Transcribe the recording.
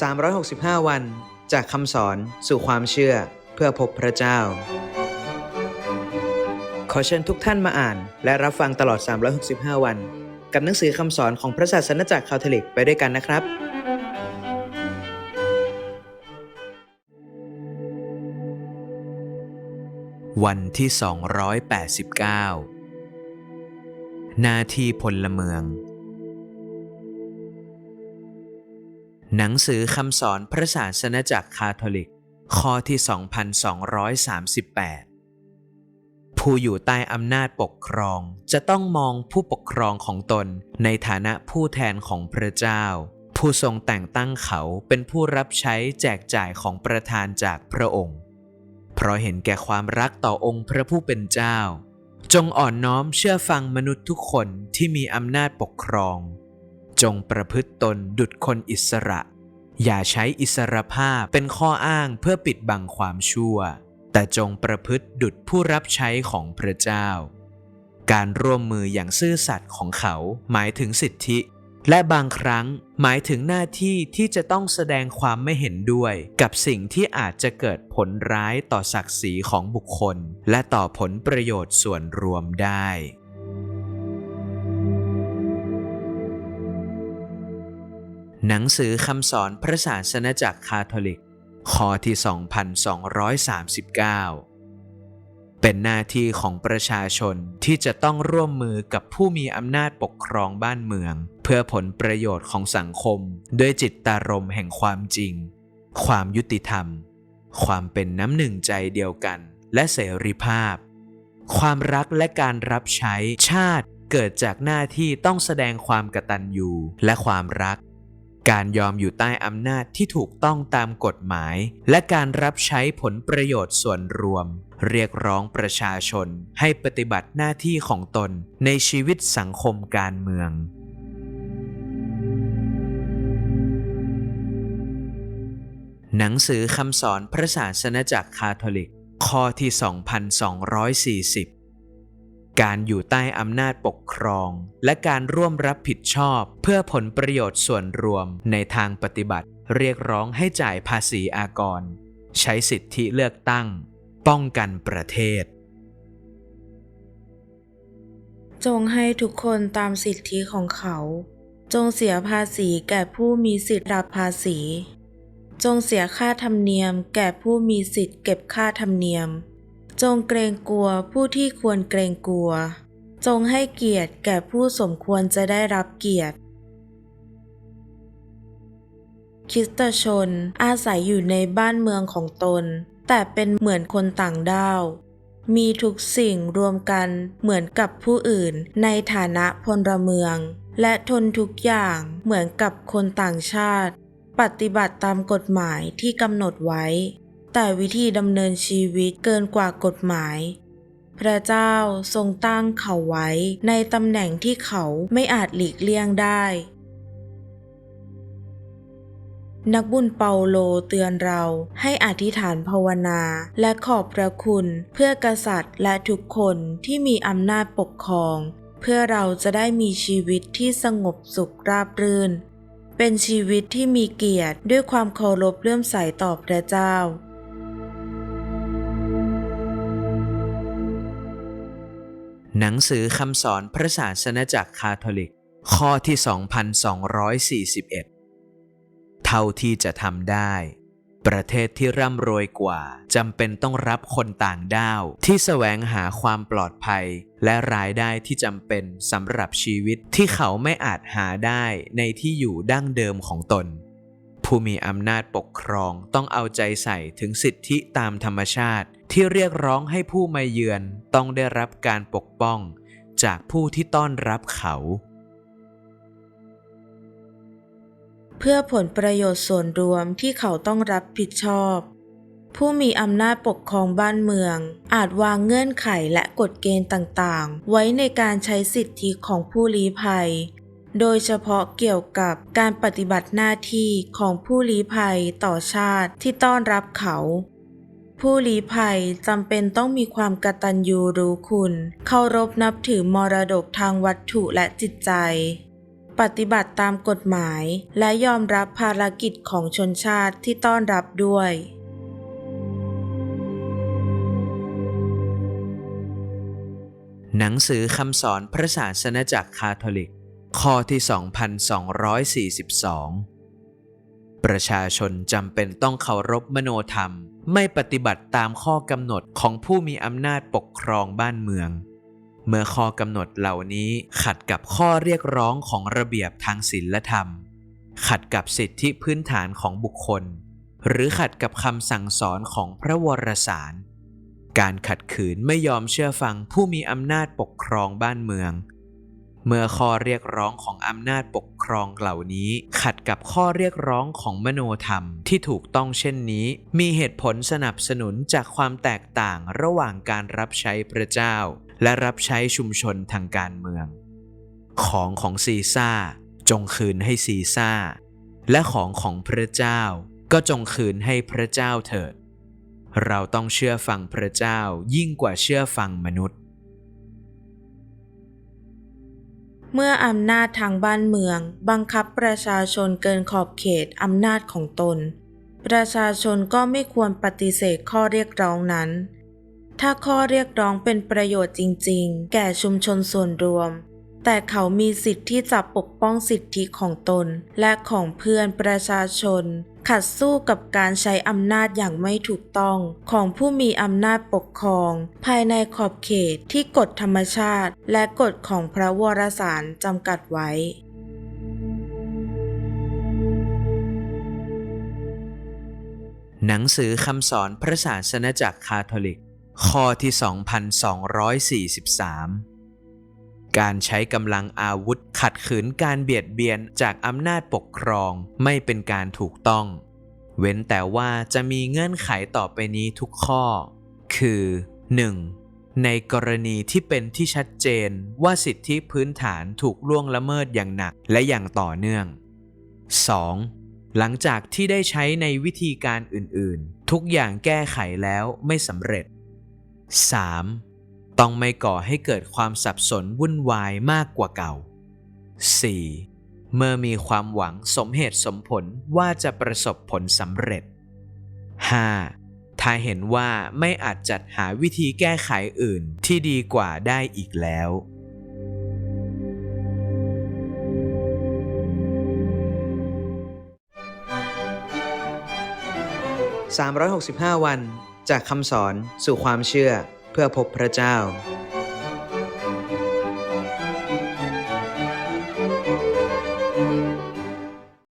365 วัน จากคำสอนสู่ความเชื่อเพื่อพบพระเจ้า ขอเชิญทุกท่านมาอ่าน และรับฟังตลอด 365 วัน กับหนังสือคำสอนของพระศาสนจักรคาทอลิกไปด้วยกันนะครับ วันที่ 289น้าทีพลเมือง หนังสือคำสอนพระศาสนจักรคาทอลิก ข้อที่ 2238 ผู้อยู่ใต้อำนาจปกครองจะต้องมองผู้ปกครองของตนในฐานะผู้แทนของพระเจ้า ผู้ทรงแต่งตั้งเขาเป็นผู้รับใช้แจกจ่ายของประธานจากพระองค์ เพราะเห็นแก่ความรักต่อองค์พระผู้เป็นเจ้า จงอ่อนน้อมเชื่อฟังมนุษย์ทุกคนที่มีอำนาจปกครอง จงประพฤติตนดุจคนอิสระ อย่าใช้อิสรภาพเป็นข้ออ้างเพื่อปิดบังความชั่ว แต่จงประพฤติดุจผู้รับใช้ของพระเจ้า การร่วมมืออย่างซื่อสัตย์ของเขาหมายถึงสิทธิ และบางครั้งหมายถึงหน้าที่ที่จะต้องแสดงความไม่เห็นด้วย กับสิ่งที่อาจจะเกิดผลร้ายต่อศักดิ์ศรีของบุคคล และต่อผลประโยชน์ส่วนรวมได้ หนังสือคำสอนพระศาสนจักรคาทอลิกข้อที่ 2239 เป็นหน้าที่ของประชาชนที่จะต้องร่วมมือกับผู้มีอำนาจปกครองบ้านเมือง เพื่อผลประโยชน์ของสังคม ด้วยจิตตารมแห่งความจริง ความยุติธรรม ความเป็นน้ำหนึ่งใจเดียวกัน และเสรีภาพ ความรักและการรับใช้ชาติเกิดจากหน้าที่ต้องแสดงความกตัญญูและความรัก การยอมอยู่ใต้อำนาจที่ถูกต้องตามกฎหมาย และการรับใช้ผลประโยชน์ส่วนรวม เรียกร้องประชาชนให้ปฏิบัติหน้าที่ของตนในชีวิตสังคมการเมือง หนังสือคำสอนพระศาสนจักรคาทอลิก ข้อที่ 2240 การอยู่ใต้อำนาจปกครอง และการร่วมรับผิดชอบ เพื่อผลประโยชน์ส่วนรวมในทางปฏิบัติ เรียกร้องให้จ่ายภาษีอากร ใช้สิทธิเลือกตั้ง ป้องกันประเทศ จงให้ทุกคนตามสิทธิของเขา จงเสียภาษีแก่ผู้มีสิทธิรับภาษี จงเสียค่าธรรมเนียม แก่ผู้มีสิทธิ์เก็บค่าธรรมเนียม จงเกรงกลัวผู้ที่ควรเกรงกลัว จงให้เกียรติแก่ผู้สมควรจะได้รับเกียรติ คริสตชนอาศัยอยู่ในบ้านเมืองของตน แต่เป็นเหมือนคนต่างด้าว มีทุกสิ่งรวมกันเหมือนกับผู้อื่นในฐานะพลเมือง และทนทุกอย่างเหมือนกับคนต่างชาติ ปฏิบัติตามกฎหมายที่กำหนดไว้ แต่วิธีดำเนินชีวิตเกินกว่ากฎหมาย พระเจ้าทรงตั้งเขาไว้ในตำแหน่งที่เขาไม่อาจหลีกเลี่ยงได้ นักบุญเปาโลเตือนเราให้อธิษฐานภาวนา และขอบพระคุณเพื่อกษัตริย์และทุกคนที่มีอำนาจปกครอง เพื่อเราจะได้มีชีวิตที่สงบสุขราบรื่นเป็นชีวิตที่มีเกียรติด้วยความเคารพเลื่อมใสต่อพระเจ้า หนังสือคำสอนพระศาสนจักรคาทอลิก ข้อที่ 2241 เท่าที่จะทำได้ ประเทศที่ร่ำรวยกว่าจำเป็นต้องรับคนต่างด้าว ที่แสวงหาความปลอดภัย และรายได้ที่จำเป็นสำหรับชีวิตที่เขาไม่อาจหาได้ในที่อยู่ดั้งเดิมของตน ผู้มีอำนาจปกครองต้องเอาใจใส่ถึงสิทธิตามธรรมชาติ ที่เรียกร้องให้ผู้มาเยือนต้องได้รับการปกป้อง จากผู้ที่ต้อนรับเขา เพื่อผลประโยชน์ส่วนรวมที่เขาต้องรับผิดชอบ ผู้มีอำนาจปกครองบ้านเมือง อาจวางเงื่อนไขและกฎเกณฑ์ต่างๆ ไว้ในการใช้สิทธิของผู้ลี้ภัย โดยเฉพาะเกี่ยวกับการปฏิบัติหน้าที่ของผู้ลี้ภัยต่อชาติที่ต้อนรับเขา ผู้ลี้ภัยจำเป็นต้องมีความกตัญญูรู้คุณ เคารพนับถือมรดกทางวัตถุและจิตใจ ปฏิบัติตามกฎหมายและยอมรับภารกิจของชนชาติที่ต้อนรับด้วยหนังสือคำสอนพระศาสนาจักรคาทอลิก ข้อที่ 2242 ประชาชนจำเป็นต้องเคารพมโนธรรม ไม่ปฏิบัติตามข้อกำหนดของผู้มีอำนาจปกครองบ้านเมือง เมื่อข้อกำหนดเหล่านี้ขัดกับข้อเรียกร้องของระเบียบทางศีลธรรม ขัดกับสิทธิพื้นฐานของบุคคล หรือขัดกับคำสั่งสอนของพระวรสาร การขัดขืนไม่ยอมเชื่อฟังผู้มีอำนาจปกครองบ้านเมือง เมื่อข้อเรียกร้องของอำนาจปกครองเหล่านี้ ขัดกับข้อเรียกร้องของมโนธรรมที่ถูกต้องเช่นนี้ มีเหตุผลสนับสนุนจากความแตกต่างระหว่างการรับใช้พระเจ้า และรับใช้ชุมชนทางการเมือง ของของซีซ่าจงคืนให้ซีซ่า และของของพระเจ้า ก็จงคืนให้พระเจ้าเถิด เราต้องเชื่อฟังพระเจ้ายิ่งกว่าเชื่อฟังมนุษย์ เมื่ออำนาจทางบ้านเมือง บังคับประชาชนเกินขอบเขตอำนาจของตน ประชาชนก็ไม่ควรปฏิเสธข้อเรียกร้องนั้น ถ้าข้อเรียกร้องเป็นประโยชน์จริง ๆ แก่ชุมชนส่วนรวม แต่เขามีสิทธิ์ที่จะปกป้องสิทธิของตนและของเพื่อนประชาชน ขัดสู้กับการใช้อำนาจอย่างไม่ถูกต้องของผู้มีอำนาจปกครอง ภายในขอบเขตที่กฎธรรมชาติ และกฎของพระวรสารจำกัดไว้หนังสือคำสอนพระศาสนจักรคาทอลิก ข้อที่ 2243 การใช้กำลังอาวุธ ขัดขืนการเบียดเบียนจากอำนาจปกครองไม่เป็นการถูกต้อง เว้นแต่ว่าจะมีเงื่อนไขต่อไปนี้ทุกข้อ คือ 1. ในกรณีที่เป็นที่ชัดเจนว่าสิทธิพื้นฐานถูกล่วงละเมิดอย่างหนักและอย่างต่อเนื่อง 2. หลังจากที่ได้ใช้ในวิธีการอื่น ๆ ทุกอย่างแก้ไขแล้วไม่สำเร็จ 3. ต้องไม่ก่อให้เกิดความสับสนวุ่นวายมากกว่าเก่า 4. เมื่อมีความหวังสมเหตุสมผลว่าจะประสบผลสำเร็จ 5. ถ้าเห็นว่าไม่อาจจัดหาวิธีแก้ไขอื่นที่ดีกว่าได้อีกแล้ว 365 วันจากคำสอนสู่ความเชื่อ เพื่อพบพระเจ้า